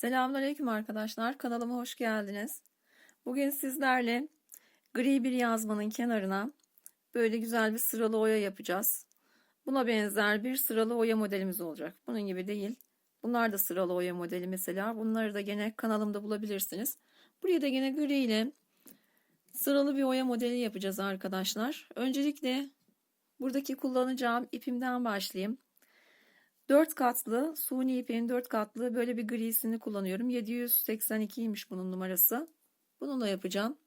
Selamünaleyküm arkadaşlar. Kanalıma hoş geldiniz. Bugün sizlerle gri bir yazmanın kenarına böyle güzel bir sıralı oya yapacağız. Buna benzer bir sıralı oya modelimiz olacak. Bunun gibi değil. Bunlar da sıralı oya modeli mesela. Bunları da gene kanalımda bulabilirsiniz. Buraya da gene gri ile sıralı bir oya modeli yapacağız arkadaşlar. Öncelikle buradaki kullanacağım ipimden başlayayım. 4 katlı suni ipin 4 katlı böyle bir grisini kullanıyorum. 782'ymiş bunun numarası. Bununla yapacağım.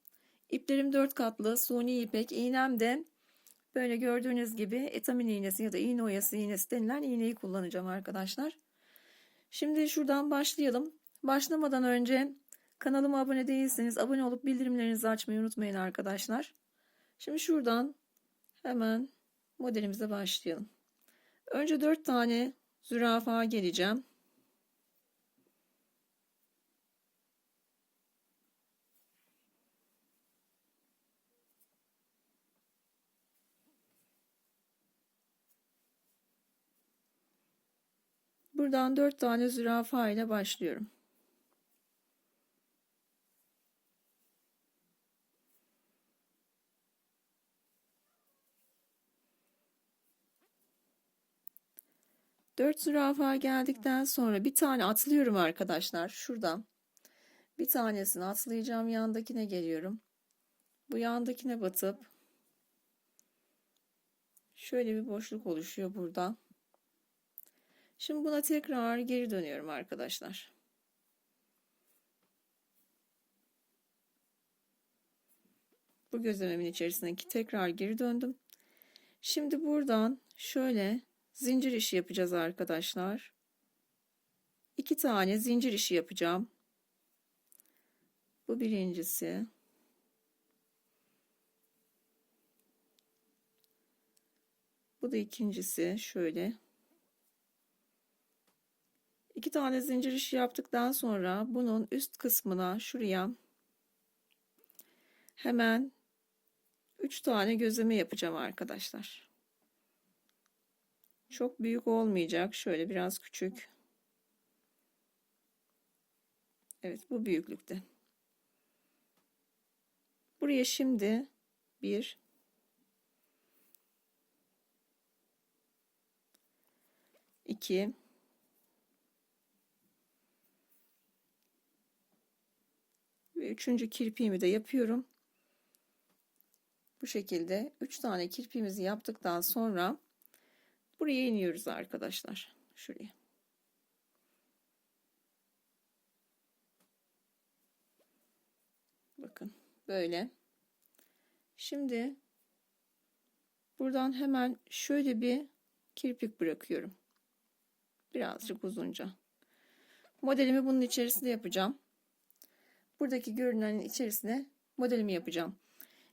İplerim 4 katlı suni ipek. İğnem de böyle gördüğünüz gibi etamin iğnesi ya da iğne oyası iğnesi denilen iğneyi kullanacağım arkadaşlar. Şimdi şuradan başlayalım. Başlamadan önce kanalıma abone değilseniz abone olup bildirimlerinizi açmayı unutmayın arkadaşlar. Şimdi şuradan hemen modelimize başlayalım. Önce 4 tane zürafa geleceğim. Buradan 4 tane zürafa ile başlıyorum. Dört zürafa geldikten sonra bir tane atlıyorum arkadaşlar. Şuradan. Bir tanesini atlayacağım. Yandakine geliyorum. Bu yandakine batıp şöyle bir boşluk oluşuyor burada. Şimdi buna tekrar geri dönüyorum arkadaşlar. Bu gözlememin içerisindeki tekrar geri döndüm. Şimdi buradan şöyle zincir işi yapacağız arkadaşlar. İki tane zincir işi yapacağım. Bu birincisi. Bu da ikincisi. Şöyle. İki tane zincir işi yaptıktan sonra bunun üst kısmına şuraya hemen üç tane gözleme yapacağım arkadaşlar. Çok büyük olmayacak. Şöyle biraz küçük. Evet bu büyüklükte. Buraya şimdi bir iki ve üçüncü kirpiğimi de yapıyorum. Bu şekilde üç tane kirpiğimizi yaptıktan sonra Buraya iniyoruz arkadaşlar. Şuraya. Bakın böyle. Şimdi buradan hemen şöyle bir kirpik bırakıyorum. Birazcık uzunca. Modelimi bunun içerisinde yapacağım. Buradaki görünenin içerisine modelimi yapacağım.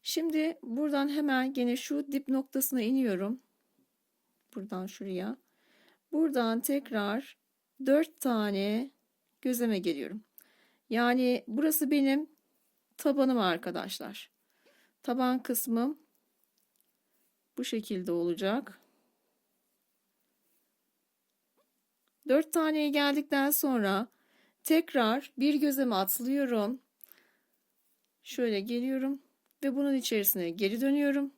Şimdi buradan hemen gene şu dip noktasına iniyorum. Buradan şuraya. Buradan tekrar 4 tane gözleme geliyorum. Yani burası benim tabanım arkadaşlar. Taban kısmım bu şekilde olacak. 4 taneye geldikten sonra tekrar bir gözeme atlıyorum. Şöyle geliyorum ve bunun içerisine geri dönüyorum.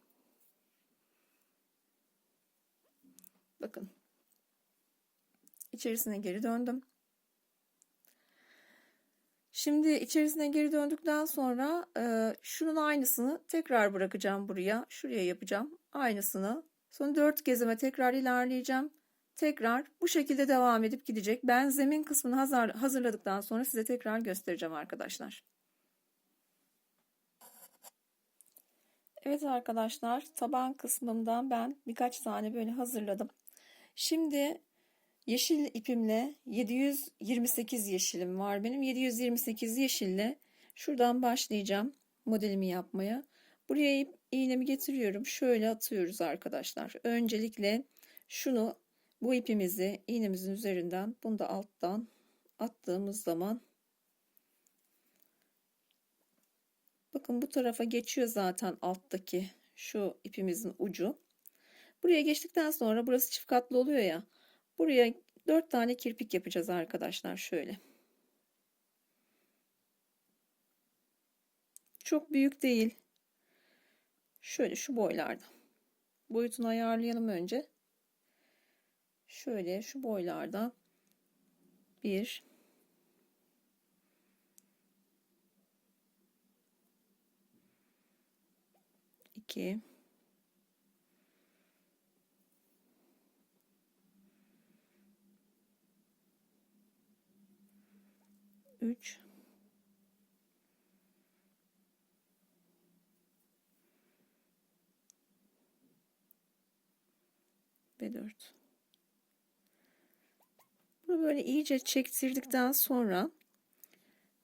Bakın. İçerisine geri döndüm. Şimdi içerisine geri döndükten sonra e, şunun aynısını tekrar bırakacağım buraya. Şuraya yapacağım. Aynısını. Sonra dört gezeme tekrar ilerleyeceğim. Tekrar bu şekilde devam edip gidecek. Ben zemin kısmını hazır, hazırladıktan sonra size tekrar göstereceğim arkadaşlar. Evet arkadaşlar taban kısmından ben birkaç tane böyle hazırladım. Şimdi yeşil ipimle 728 yeşilim var benim. 728 yeşille şuradan başlayacağım modelimi yapmaya. Buraya iğnemi getiriyorum. Şöyle atıyoruz arkadaşlar. Öncelikle şunu bu ipimizi iğnemizin üzerinden bunu da alttan attığımız zaman bakın bu tarafa geçiyor zaten alttaki şu ipimizin ucu. Buraya geçtikten sonra burası çift katlı oluyor ya. Buraya 4 tane kirpik yapacağız arkadaşlar şöyle. Çok büyük değil. Şöyle şu boylarda. Boyutunu ayarlayalım önce. Şöyle şu boylarda. 1 2 üç ve dört. Bunu böyle iyice çektirdikten sonra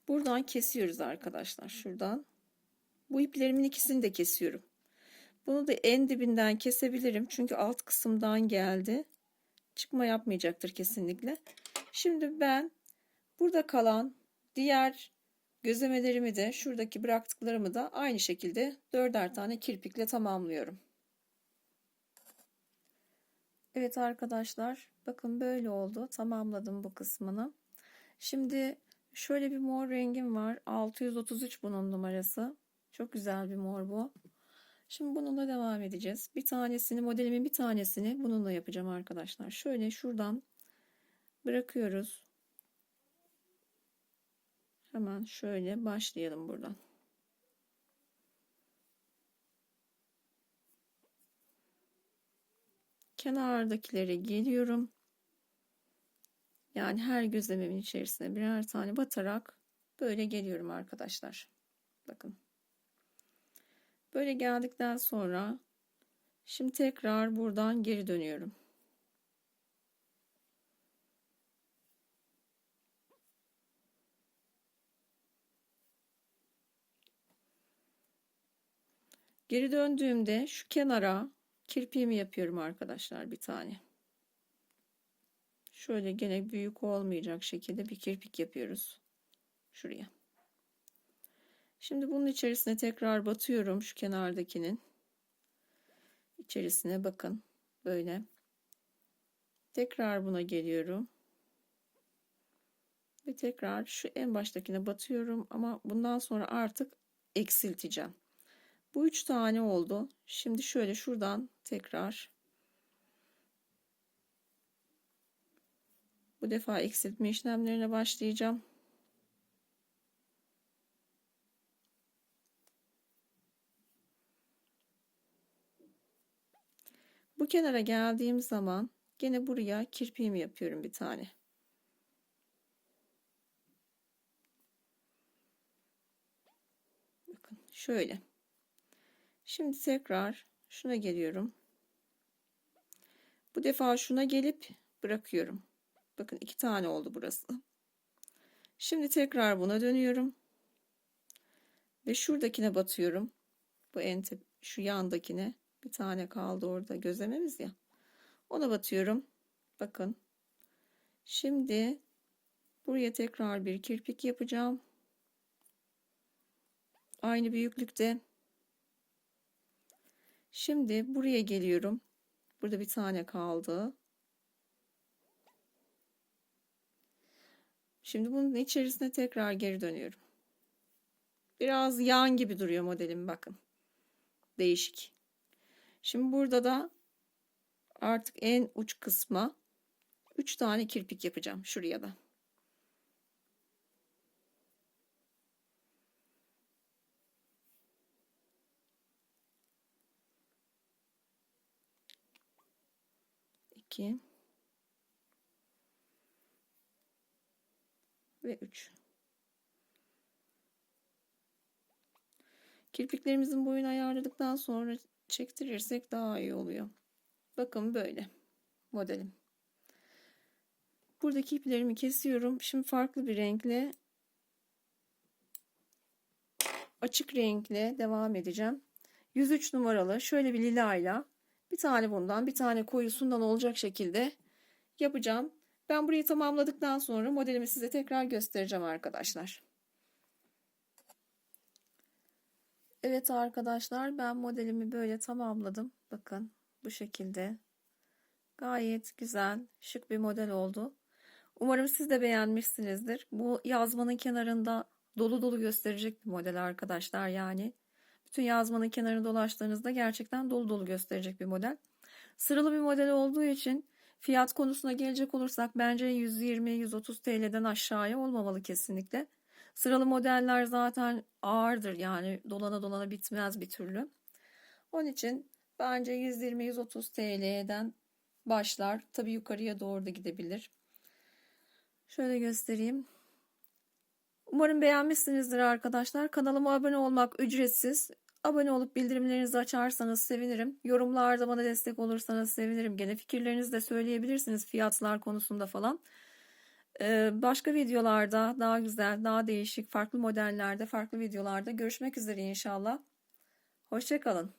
buradan kesiyoruz arkadaşlar. Şuradan. Bu iplerimin ikisini de kesiyorum. Bunu da en dibinden kesebilirim. Çünkü alt kısımdan geldi. Çıkma yapmayacaktır kesinlikle. Şimdi ben burada kalan diğer gözlemelerimi de şuradaki bıraktıklarımı da aynı şekilde dörder tane kirpikle tamamlıyorum. Evet arkadaşlar bakın böyle oldu. Tamamladım bu kısmını. Şimdi şöyle bir mor rengim var. 633 bunun numarası. Çok güzel bir mor bu. Şimdi bununla devam edeceğiz. Bir tanesini modelimin bir tanesini bununla yapacağım arkadaşlar. Şöyle şuradan bırakıyoruz. Hemen şöyle başlayalım buradan. kenardakilere geliyorum. Yani her gözlememin içerisine birer tane batarak böyle geliyorum arkadaşlar. Bakın. Böyle geldikten sonra şimdi tekrar buradan geri dönüyorum. Geri döndüğümde şu kenara kirpiğimi yapıyorum arkadaşlar bir tane. Şöyle gene büyük olmayacak şekilde bir kirpik yapıyoruz. Şuraya. Şimdi bunun içerisine tekrar batıyorum şu kenardakinin. içerisine bakın. Böyle. Tekrar buna geliyorum. Ve tekrar şu en baştakine batıyorum ama bundan sonra artık eksilteceğim. Bu üç tane oldu. Şimdi şöyle şuradan tekrar bu defa eksiltme işlemlerine başlayacağım. Bu kenara geldiğim zaman gene buraya kirpiğimi yapıyorum bir tane. Bakın şöyle. Şimdi tekrar şuna geliyorum. Bu defa şuna gelip bırakıyorum. Bakın iki tane oldu burası. Şimdi tekrar buna dönüyorum. Ve şuradakine batıyorum. Bu en tep şu yandakine bir tane kaldı orada gözlememiz ya. Ona batıyorum. Bakın. Şimdi buraya tekrar bir kirpik yapacağım. Aynı büyüklükte. Şimdi buraya geliyorum. Burada bir tane kaldı. Şimdi bunun içerisine tekrar geri dönüyorum. Biraz yan gibi duruyor modelim bakın. Değişik. Şimdi burada da artık en uç kısma 3 tane kirpik yapacağım şuraya da. 2 ve 3 kirpiklerimizin boyunu ayarladıktan sonra çektirirsek daha iyi oluyor. Bakın böyle modelim. Buradaki iplerimi kesiyorum. Şimdi farklı bir renkle açık renkle devam edeceğim. 103 numaralı şöyle bir lila ile bir tane bundan bir tane koyusundan olacak şekilde yapacağım. Ben burayı tamamladıktan sonra modelimi size tekrar göstereceğim arkadaşlar. Evet arkadaşlar ben modelimi böyle tamamladım. Bakın bu şekilde. Gayet güzel şık bir model oldu. Umarım siz de beğenmişsinizdir. Bu yazmanın kenarında dolu dolu gösterecek bir model arkadaşlar yani. Bütün yazmanın kenarını dolaştığınızda gerçekten dolu dolu gösterecek bir model. Sıralı bir model olduğu için fiyat konusuna gelecek olursak bence 120-130 TL'den aşağıya olmamalı kesinlikle. Sıralı modeller zaten ağırdır yani dolana dolana bitmez bir türlü. Onun için bence 120-130 TL'den başlar. Tabii yukarıya doğru da gidebilir. Şöyle göstereyim. Umarım beğenmişsinizdir arkadaşlar. Kanalıma abone olmak ücretsiz. Abone olup bildirimlerinizi açarsanız sevinirim. Yorumlarda bana destek olursanız sevinirim. Gene fikirlerinizi de söyleyebilirsiniz fiyatlar konusunda falan. Ee, başka videolarda daha güzel, daha değişik, farklı modellerde, farklı videolarda görüşmek üzere inşallah. Hoşçakalın.